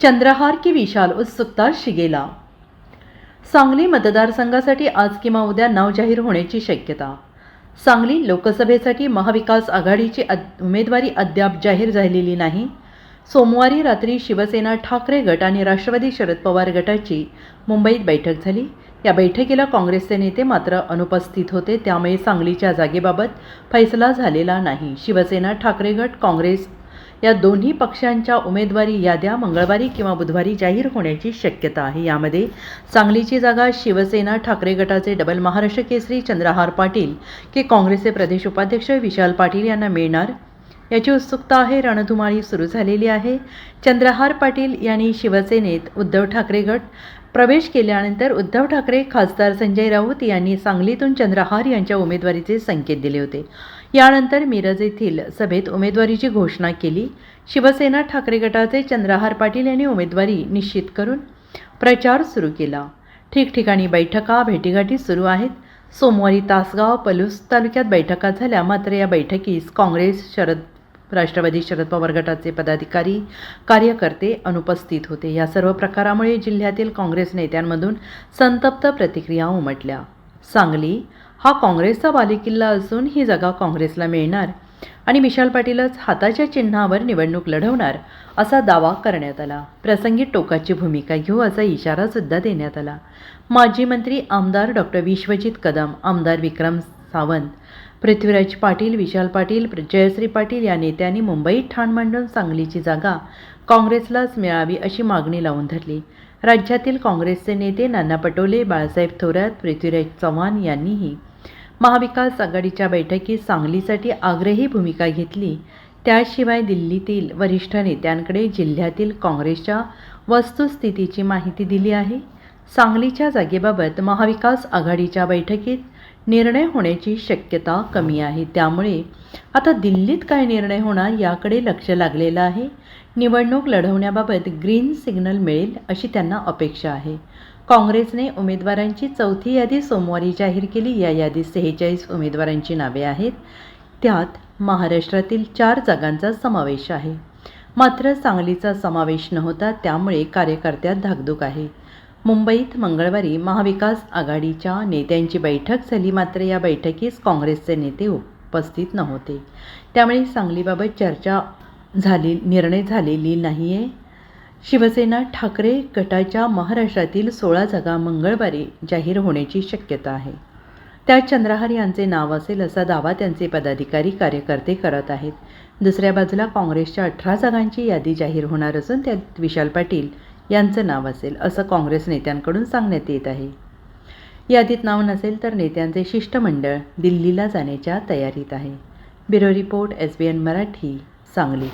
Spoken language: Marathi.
चंद्रहार की विशाल उत्सुकता शिगेला. सांगली मतदारसंघासाठी आज किंवा उद्या नाव जाहीर होण्याची शक्यता. सांगली लोकसभेसाठी महाविकास आघाडीची अद उमेदवारी अद्याप जाहीर झालेली नाही. सोमवारी रात्री शिवसेना ठाकरे गट आणि राष्ट्रवादी शरद पवार गटाची मुंबईत बैठक झाली. या बैठकीला काँग्रेसचे नेते मात्र अनुपस्थित होते त्यामुळे सांगलीच्या जागेबाबत फैसला झालेला नाही. शिवसेना ठाकरे गट काँग्रेस या दोन्ही पक्षांच्या उमेदवारी याद्या मंगळवारी किंवा बुधवारी जाहीर होण्याची शक्यता आहे. यामध्ये सांगलीची जागा शिवसेना ठाकरे गटाचे डबल महाराष्ट्र केसरी चंद्रहार पाटील की काँग्रेसचे प्रदेश उपाध्यक्ष विशाल पाटील यांना मिळणार याची उत्सुकता आहे. रणधुमाळी सुरू झालेली आहे. चंद्रहार पाटील यांनी शिवसेनेत उद्धव ठाकरे गट प्रवेश केल्यानंतर उद्धव ठाकरे खासदार संजय राऊत यांनी सांगलीतून चंद्रहार यांच्या उमेदवारीचे संकेत दिले होते. यानंतर मिरज येथील सभेत उमेदवारीची घोषणा केली. शिवसेना ठाकरे गटाचे चंद्रहार पाटील यांनी उमेदवारी निश्चित करून प्रचार सुरू केला. ठिकठिकाणी बैठका भेटीगाठी सुरू आहेत. सोमवारी तासगाव पलूस तालुक्यात बैठका झाल्या. मात्र या बैठकीस काँग्रेस शरद राष्ट्रवादी शरद पवार गटाचे पदाधिकारी कार्यकर्ते अनुपस्थित होते. या सर्व प्रकारामुळे जिल्ह्यातील काँग्रेस नेत्यांमधून संतप्त प्रतिक्रिया उमटल्या. सांगली हा काँग्रेसचा बालेकिल्ला असून ही जागा काँग्रेसला मिळणार आणि विशाल पाटीलच हाताच्या चिन्हावर निवडणूक लढवणार असा दावा करण्यात आला. प्रसंगी टोकाची भूमिका घेऊ असा इशारासुद्धा देण्यात आला. माजी मंत्री आमदार डॉक्टर विश्वजित कदम आमदार विक्रम सावंत. पृथ्वीराज पाटील विशाल पाटील जयश्री पाटील या नेत्यांनी मुंबईत ठाण मांडून सांगलीची जागा काँग्रेसलाच मिळावी अशी मागणी लावून धरली. राज्यातील काँग्रेसचे नेते नाना पटोले बाळासाहेब थोरात पृथ्वीराज चव्हाण यांनीही महाविकास आघाडीच्या बैठकीत सांगलीसाठी आग्रही भूमिका घेतली. त्याशिवाय दिल्लीतील वरिष्ठ नेत्यांकडे जिल्ह्यातील काँग्रेसच्या वस्तुस्थितीची माहिती दिली आहे. सांगलीच्या जागेबाबत महाविकास आघाडीच्या बैठकीत निर्णय होण्याची शक्यता कमी आहे. त्यामुळे आता दिल्लीत काय निर्णय होणार याकडे लक्ष लागलेलं आहे. निवडणूक लढवण्याबाबत ग्रीन सिग्नल मिळेल अशी त्यांना अपेक्षा आहे. काँग्रेसने उमेदवारांची चौथी यादी सोमवारी जाहीर केली. या यादीत सेहेचाळीस उमेदवारांची नावे आहेत. त्यात महाराष्ट्रातील चार जागांचा समावेश आहे. मात्र सांगलीचा समावेश नव्हता. त्यामुळे कार्यकर्त्यात धाकधूक आहे. मुंबईत मंगळवारी महाविकास आघाडीच्या नेत्यांची बैठक झाली. मात्र या बैठकीस काँग्रेसचे नेते उपस्थित नव्हते. त्यामुळे सांगलीबाबत चर्चा झाली निर्णय झालेली नाही आहे शिवसेना ठाकरे गटाच्या महाराष्ट्रातील सोळा जागा मंगळवारी जाहीर होण्याची शक्यता आहे. त्यात चंद्रहार यांचे नाव असेल असा दावा त्यांचे पदाधिकारी कार्यकर्ते करत आहेत. दुसऱ्या बाजूला काँग्रेसच्या अठरा जागांची यादी जाहीर होणार असून त्यात विशाल पाटील यांचं नाव असेल असं काँग्रेस नेत्यांकडून सांगण्यात येत आहे. यादीत नाव नसेल तर नेत्यांचे शिष्टमंडळ दिल्लीला जाण्याच्या तयारीत आहे. Bureau report S B N Marathi Sangli.